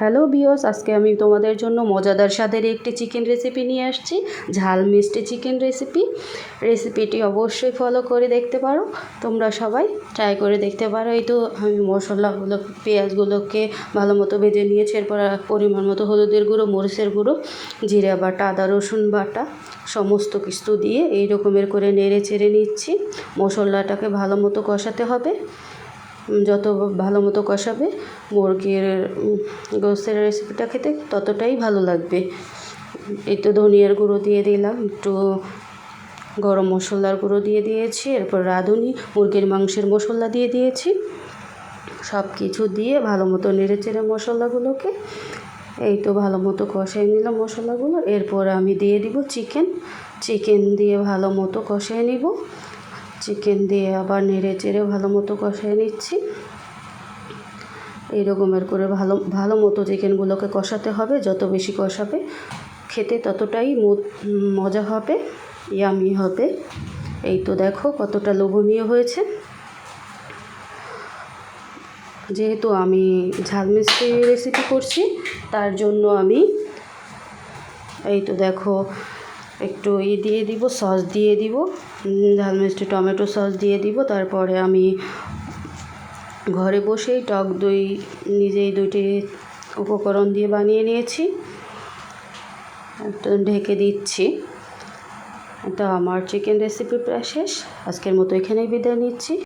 Hello বিয়স আজকে আমি তোমাদের জন্য মজাদার স্বাদের একটি চিকেন রেসিপি নিয়ে আসছি। ঝাল মিষ্টি চিকেন রেসিপি রেসিপিটি অবশ্যই ফলো করে দেখতে পারো। তোমরা সবাই ট্রাই করে দেখতে পারো। এই তো আমি মশলাগুলো, পেঁয়াজগুলোকে ভালো মতো ভেজে নিয়েছি। এরপর পরিমাণ মতো হলুদের গুঁড়ো, মরিচের গুঁড়ো, জিরা বাটা, আদা, রসুন বাটা, সমস্ত কিছু দিয়ে এই রকমের করে নেড়ে চেড়ে নিচ্ছি। মশলাটাকে ভালো মতো কষাতে হবে। যত ভালো মতো কষাবে, মুরগির গোস্তের রেসিপিটা খেতে ততটাই ভালো লাগবে। এই তো ধনিয়ার গুঁড়ো দিয়ে দিলাম, একটু গরম মশলার গুঁড়ো দিয়ে দিয়েছি, এরপর রাঁধুনি, মুরগির মাংসের মশলা দিয়ে দিয়েছি। সব কিছু দিয়ে ভালো মতো নেড়ে চেড়ে মশলাগুলোকে, এই তো ভালো মতো কষাই নিলাম মশলাগুলো। এরপর আমি দিয়ে দিব চিকেন চিকেন দিয়ে ভালো মতো কষাই নিব। চিকেন দিয়ে আবার নেড়ে চেড়ে ভালো মতো কষাই নিচ্ছি। এই রকমের করে ভালো ভালো মতো চিকেনগুলোকে কষাতে হবে। যত বেশি কষাবে, খেতে ততটাই মজা হবে, ইয়ামি হবে। এই তো দেখো কতটা লোভনীয় হয়েছে। যেহেতু আমি ঝাল মিষ্টি রেসিপি করছি, তার জন্য আমি, এই তো দেখো একটু ই দিয়ে দিব, সস দিয়ে দিব ঝাল মিষ্টি টমেটো সস দিয়ে দিব, তারপরে আমি ঘরে বসেই টক দই নিজেই দুইটি উপকরণ দিয়ে বানিয়ে নিয়েছি। ঢেকে দিচ্ছি। এটা আমার চিকেন রেসিপি প্রায় শেষ। আজকের মতো এখানেই বিদায় নিচ্ছি।